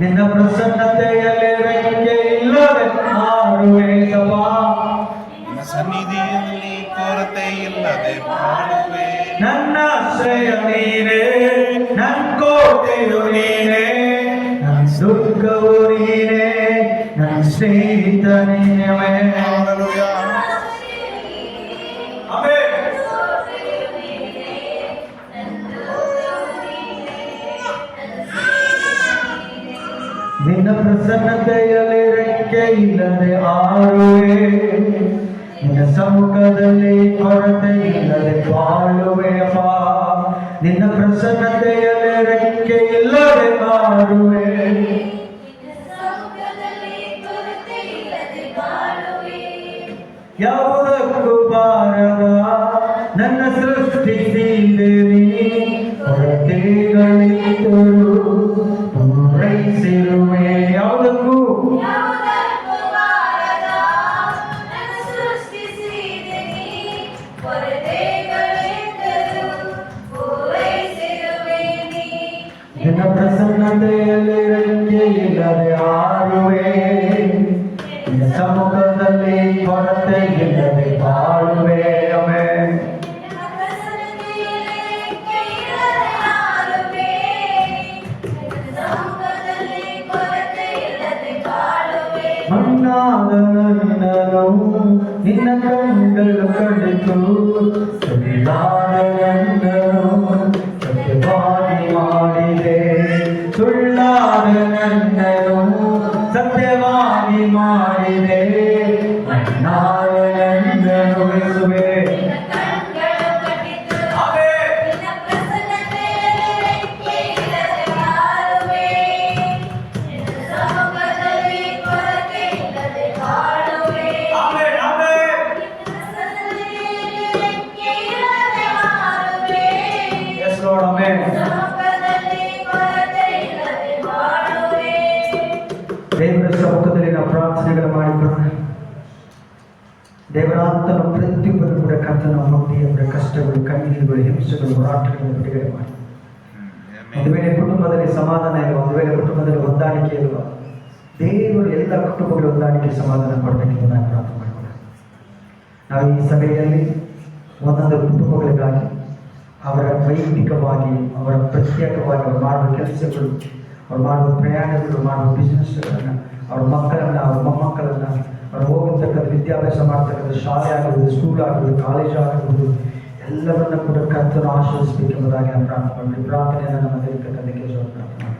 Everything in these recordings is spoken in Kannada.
ನಿನ್ನ ಪ್ರಸನ್ನತೆಯಲ್ಲಿ ರೆಕ್ಕೆ ಇಲ್ಲದೆ ಹಾರುವೆ ಸಭಾ ನಿನ್ನ ಸನ್ನಿಧಿಯಲ್ಲಿ ಕೊರತೆ ಇಲ್ಲದೆ ಬಾಳುವೆ ನನ್ನ ಆಶ್ರಯ ನೀನೇ ನನ್ನ ಕೋಟೆಯು ನೀನೇ ನನ್ನ ದುರ್ಗವು ನೀನೇ ನನ್ನ ಸ್ನೇಹಿತ ನೀನೇ ಇಲ್ಲದೆ ಆರುವೆ ನಿನ್ನ ಸಮ್ಮುಖದಲ್ಲಿ ಕೊರತೆ ಇಲ್ಲದೆ ಬಾಳುವೆಯಪ್ಪ ನಿನ್ನ ಪ್ರಸನ್ನತೆಯಲ್ಲಿ ರೆಕ್ಕೆ ಇಲ್ಲದೆ ಮಾಡುವೆ ಯಾವುದಕ್ಕೂ ಬಾರದ ನನ್ನ ಸೃಷ್ಟಿಸಿದೆ ನಿನ್ನ ಸಮ್ಮುಖದಲ್ಲಿ ಕೊರತೆ ಇಲ್ಲದೆ ಬಾಳುವೆ ಅಮೇ ಮಣ್ಣಾದ ನನ್ನನು ನಿನ್ನ ಕಣ್ಣುಗಳು ಕಂಡಿತು ಸುಳ್ಳಾದ ದೇವರಾತನ ಪ್ರತಿಯೊಬ್ಬರು ಕೂಡ ಕರ್ತನ ಮಕ್ಕಳಿಯ ಕಷ್ಟಗಳು ಕಣ್ಣೀರುಗಳು ಹಿಂಸೆಗಳು ಹೋರಾಟಗಳನ್ನು ಬಿಡುಗಡೆ ಮಾಡಿ. ಒಂದು ವೇಳೆ ಕುಟುಂಬದಲ್ಲಿ ಸಮಾಧಾನ ಇರುವ ಒಂದು ವೇಳೆ ಕುಟುಂಬದಲ್ಲಿ ಹೊಂದಾಣಿಕೆ ಇರುವ ದೇವರು ಎಲ್ಲ ಕುಟುಂಬಗಳ ಹೊಂದಾಣಿಕೆ ಸಮಾಧಾನ ಕೊಡಬೇಕೆಂದು ನಾನು ಪ್ರಾರ್ಥನೆ ಮಾಡಿಕೊಂಡೆ ನಾವು ಈ ಸಭೆಯಲ್ಲಿ ಒಂದೊಂದು ಕುಟುಂಬಗಳಿಗಾಗಿ ಅವರ ವೈಯಕ್ತಿಕವಾಗಿ ಅವರ ಪ್ರತ್ಯೇಕವಾಗಿ ಅವರು ಮಾಡುವ ಕೆಲಸಗಳು ಅವ್ರು ಮಾಡುವ ಪ್ರಯಾಣಗಳು ಮಾಡುವ ಬಿಸ್ನೆಸ್ಗಳನ್ನು ಅವ್ರ ಮಕ್ಕಳನ್ನು ಅವ್ರ ವಿದ್ಯಾಭ್ಯಾಸ ಮಾಡ್ತಕ್ಕಂಥ ಶಾಲೆ ಆಗಿರ್ಬೋದು ಸ್ಕೂಲ್ ಆಗಿರ್ಬೋದು ಕಾಲೇಜ್ ಆಗಿರ್ಬೋದು, ಎಲ್ಲವನ್ನ ಕೂಡ ಕರ್ತನ ಆಶ್ರಯಿಸಬೇಕೆಂಬುದಾಗಿ ನಾನು ಪ್ರಾರ್ಥನೆ ಪ್ರಾರ್ಥನೆಯನ್ನು ನಮ್ಮ ದೇವಕ್ಕೆ ಕೆಲಸ ಪ್ರಾರ್ಥನೆ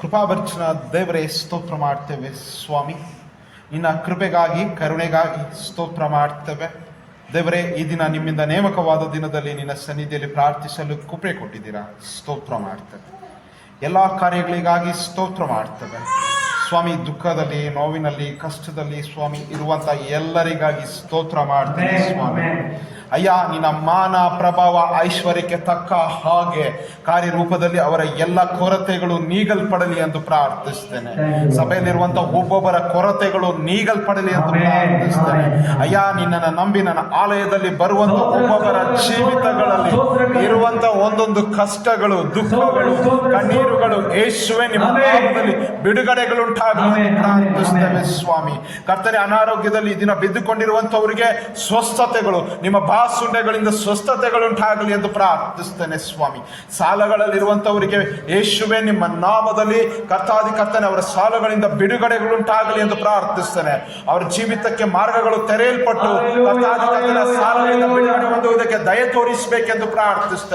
ಕೃಪಾಭರ್ಚನ ದೇವರೇ, ಸ್ತೋತ್ರ ಮಾಡ್ತೇವೆ, ಸ್ವಾಮಿ. ನಿನ್ನ ಕೃಪೆಗಾಗಿ, ಕರುಣೆಗಾಗಿ ಸ್ತೋತ್ರ ಮಾಡ್ತೇವೆ. ದೇವರೇ, ಈ ದಿನ ನಿಮ್ಮಿಂದ ನೇಮಕವಾದ ದಿನದಲ್ಲಿ ನಿನ್ನ ಸನ್ನಿಧಿಯಲ್ಲಿ ಪ್ರಾರ್ಥಿಸಲು ಕೃಪೆ ಕೊಟ್ಟಿದ್ದೀರಾ? ಸ್ತೋತ್ರ ಮಾಡ್ತೇವೆ. ಎಲ್ಲ ಕಾರ್ಯಗಳಿಗಾಗಿ ಸ್ತೋತ್ರ ಮಾಡ್ತೇವೆ. ಸ್ವಾಮಿ ದುಃಖದಲ್ಲಿ ನೋವಿನಲ್ಲಿ ಕಷ್ಟದಲ್ಲಿ ಸ್ವಾಮಿ ಇರುವಂತ ಎಲ್ಲರಿಗಾಗಿ ಸ್ತೋತ್ರ ಮಾಡ್ತೇನೆ ಸ್ವಾಮಿ. ಅಯ್ಯ ನಿನ್ನ ಮಾನ ಪ್ರಭಾವ ಐಶ್ವರ್ಯಕ್ಕೆ ತಕ್ಕ ಹಾಗೆ ಕಾರ್ಯರೂಪದಲ್ಲಿ ಅವರ ಎಲ್ಲ ಕೊರತೆಗಳು ನೀಗಲ್ಪಡಲಿ ಎಂದು ಪ್ರಾರ್ಥಿಸ್ತೇನೆ. ಸಭೆಯಲ್ಲಿರುವಂಥ ಒಬ್ಬೊಬ್ಬರ ಕೊರತೆಗಳು ನೀಗಲ್ಪಡಲಿ ಎಂದು. ಪ್ರಾರ್ಥಿಸ್ತೇನೆ. ಅಯ್ಯ ನಿನ್ನನ್ನು ನಂಬಿ ನನ್ನ ಆಲಯದಲ್ಲಿ ಬರುವಂತ ಸ್ತೋತ್ರ, ಒಬ್ಬೊಬ್ಬರ ಜೀವಿತಗಳಲ್ಲಿ ಸ್ತೋತ್ರ. ಇರುವಂತ ಒಂದೊಂದು ಕಷ್ಟಗಳು ದುಃಖಗಳು ಕಣ್ಣೀರುಗಳು ಯೇಸುವೆ ನಿಮ್ಮ. ನಾಮದಲ್ಲಿ ಬಿಡುಗಡೆಗಳುಂಟಾಗಲಿ ಪ್ರಾರ್ಥಿಸ್ತೇವೆ ಸ್ವಾಮಿ ಕರ್ತನೆ ಅನಾರೋಗ್ಯದಲ್ಲಿ ದಿನ ಬಿದ್ದುಕೊಂಡಿರುವಂತವರಿಗೆ ಸ್ವಸ್ಥತೆಗಳು ನಿಮ್ಮ ಬಾಸುಂಡೆಗಳಿಂದ ಸ್ವಸ್ಥತೆಗಳುಂಟಾಗಲಿ ಎಂದು ಪ್ರಾರ್ಥಿಸ್ತೇನೆ ಸ್ವಾಮಿ ಸಾಲಗಳಲ್ಲಿರುವಂತವರಿಗೆ ಯೇಸುವೆ ನಿಮ್ಮ ನಾಮದಲ್ಲಿ ಕರ್ತಾದಿ ಕರ್ತನೆ ಅವರ ಸಾಲಗಳಿಂದ ಬಿಡುಗಡೆಗಳುಂಟಾಗಲಿ ಎಂದು ಪ್ರಾರ್ಥಿಸ್ತೇನೆ ಅವರ ಜೀವಿತಕ್ಕೆ ಮಾರ್ಗಗಳು ತೆರೆಯಲ್ಪಟ್ಟು ಕರ್ತಾದಿ ಕರ್ತನ ಸಾಲಗಳಿಂದ ಬಿಡುಗಡೆ. ಹೊಂದುವುದಕ್ಕೆ ದಯ ತೋರಿಸಬೇಕೆಂದು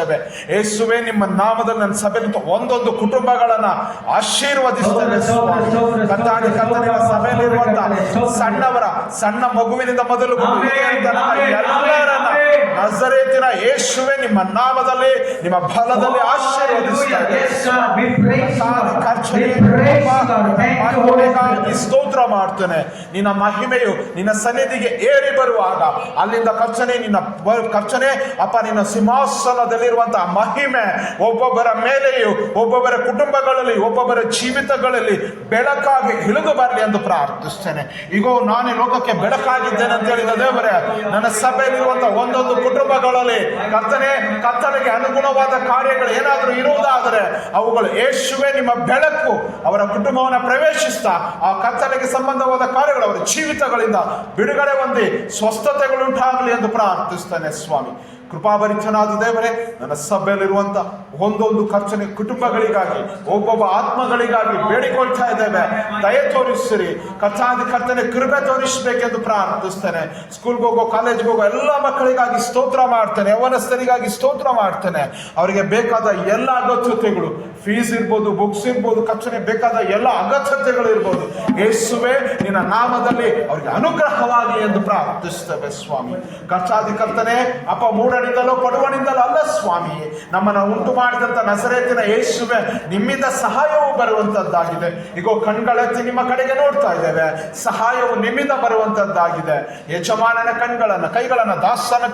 ಪ್ರಾರ್ಥಿಸ್ತೇವೆ ಯೇಸುವೆ ನಿಮ್ಮ ನಾಮದಲ್ಲಿ ನನ್ನ ಸಭೆಯಲ್ಲಿ ಒಂದೊಂದು ಕುಟುಂಬಗಳನ್ನ ಆಶೀರ್ವದಿಸ್ತೇವೆ ಕತ್ತಾಡಿ ಸ್ತೋತ್ರ, ಸ್ತೋತ್ರ, ಕರ್ತಾದಿ ಕರ್ತನಿನ ಸ್ತೋತ್ರ, ಸಭೆಯಲ್ಲಿರುವಂತ ಸಣ್ಣವರ ಸಣ್ಣ ಮಗುವಿನಿಂದ ಮೊದಲು ಎಲ್ಲರನ್ನ. ನಜರೇತಿನ ಯೇಸುವೆ ನಿಮ್ಮ ನಾಮದಲ್ಲಿ ನಿಮ್ಮ ಫಲದಲ್ಲಿ ಆಶೀರ್ವದಿಸ್ತಾರೆ ಮಹಿಮೆಗಾಗಿ Spirit. ಸ್ತೋತ್ರ ಮಾಡ್ತೇನೆ. ನಿನ್ನ ಮಹಿಮೆಯು ನಿನ್ನ ಸನ್ನಿಧಿಗೆ ಏರಿ ಬರುವಾಗ ಅಲ್ಲಿಂದ ಕರ್ಚನೆ ನಿನ್ನ ಖರ್ಚನೆ ಕರ್ಚನೆ ಅಪ್ಪ ನಿನ್ನ ಸಿಂಹಾಸನದಲ್ಲಿರುವಂತಹ ಮಹಿಮೆ ಒಬ್ಬೊಬ್ಬರ ಮೇಲೆಯೂ ಒಬ್ಬೊಬ್ಬರ ಕುಟುಂಬಗಳಲ್ಲಿ ಒಬ್ಬೊಬ್ಬರ ಜೀವಿತಗಳಲ್ಲಿ ಬೆಳಕಾಗಿ ಇಳಿದು ಬರಲಿ ಎಂದು ಪ್ರಾರ್ಥಿಸ್ತೇನೆ. ಈಗೋ ನಾನೇ ಲೋಕಕ್ಕೆ ಬೆಳಕಾಗಿದ್ದೇನೆ ಅಂತ ಹೇಳಿದ ದೇವರೇ ನನ್ನ ಸಭೆಯಲ್ಲಿರುವಂತಹ ಒಂದೊಂದು ಒಂದೊಂದು ಕುಟುಂಬಗಳಲ್ಲಿ ಕರ್ತನೆ, ಕರ್ತನೆಗೆ ಅನುಗುಣವಾದ ಕಾರ್ಯಗಳು ಏನಾದರೂ ಇರುವುದಾದರೆ ಅವುಗಳು ಯೇಸುವೆ ನಿಮ್ಮ ಬೆಳಕು. ಅವರ ಕುಟುಂಬವನ್ನು ಪ್ರವೇಶಿಸ್ತಾ ಆ ಕರ್ತನೆಗೆ ಸಂಬಂಧವಾದ ಕಾರ್ಯಗಳು ಅವರ ಜೀವಿತಗಳಿಂದ ಬಿಡುಗಡೆ ಹೊಂದಿ ಸ್ವಸ್ಥತೆಗಳುಂಟಾಗಲಿ ಎಂದು ಪ್ರಾರ್ಥಿಸ್ತಾನೆ ಸ್ವಾಮಿ. ಕೃಪಾಭರಿತನಾದ ದೇವರೇ ನನ್ನ ಸಭೆಯಲ್ಲಿರುವಂತ ಒಂದೊಂದು ಖರ್ಚನೆ ಕುಟುಂಬಗಳಿಗಾಗಿ, ಒಬ್ಬೊಬ್ಬ ಆತ್ಮಗಳಿಗಾಗಿ ಬೇಡಿಕೊಳ್ತಾ ಇದ್ದೇವೆ. ದಯೆ ತೋರಿಸಿರಿ ಖರ್ಚಾದ ಕರ್ತನೆ, ಕೃಪೆ ತೋರಿಸಬೇಕೆಂದು ಪ್ರಾರ್ಥಿಸ್ತೇನೆ. ಸ್ಕೂಲ್ಗೆ ಹೋಗೋ, ಕಾಲೇಜ್ಗೆ ಹೋಗೋ ಎಲ್ಲ ಮಕ್ಕಳಿಗಾಗಿ ಸ್ತೋತ್ರ ಮಾಡ್ತೇನೆ. ಯವನಸ್ಥರಿಗಾಗಿ ಸ್ತೋತ್ರ ಮಾಡ್ತೇನೆ. ಅವರಿಗೆ ಬೇಕಾದ ಎಲ್ಲ ಅಗತ್ಯತೆಗಳು ಫೀಸ್ ಇರ್ಬೋದು ಬುಕ್ಸ್ ಇರ್ಬೋದು ಖರ್ಚನೆ ಬೇಕಾದ ಎಲ್ಲ ಅಗತ್ಯತೆಗಳು ಇರ್ಬೋದು ಯೇಸುವೆ, ನಿನ್ನ ನಾಮದಲ್ಲಿ ಅವರಿಗೆ ಅನುಗ್ರಹವಾಗಿ ಎಂದು ಪ್ರಾರ್ಥಿಸ್ತೇವೆ ಸ್ವಾಮಿ. ಕರ್ತಾದಿ ಕರ್ತನೆ ಅಪ್ಪ ಮೂಡನಿಂದಲೋ ಪಡುವನಿಂದಲೋ ಅಲ್ಲ ಸ್ವಾಮಿ. ನಮ್ಮನ್ನು ಉಂಟು ಮಾಡಿದಂಥ ನಸರೇತಿನ ಯೇಸುವೆ, ನಿಮ್ಮಿಂದ ಸಹಾಯವು ಬರುವಂತದ್ದಾಗಿದೆ. ಈಗ ಕಣ್ಗಳೆತ್ತಿ ನಿಮ್ಮ ಕಡೆಗೆ ನೋಡ್ತಾ ಇದ್ದೇವೆ. ಸಹಾಯವು ನಿಮ್ಮಿಂದ ಬರುವಂತದ್ದಾಗಿದೆ. ಯಜಮಾನನ ಕಣ್ಗಳನ್ನು, ಕೈಗಳನ್ನು ದಾಸನ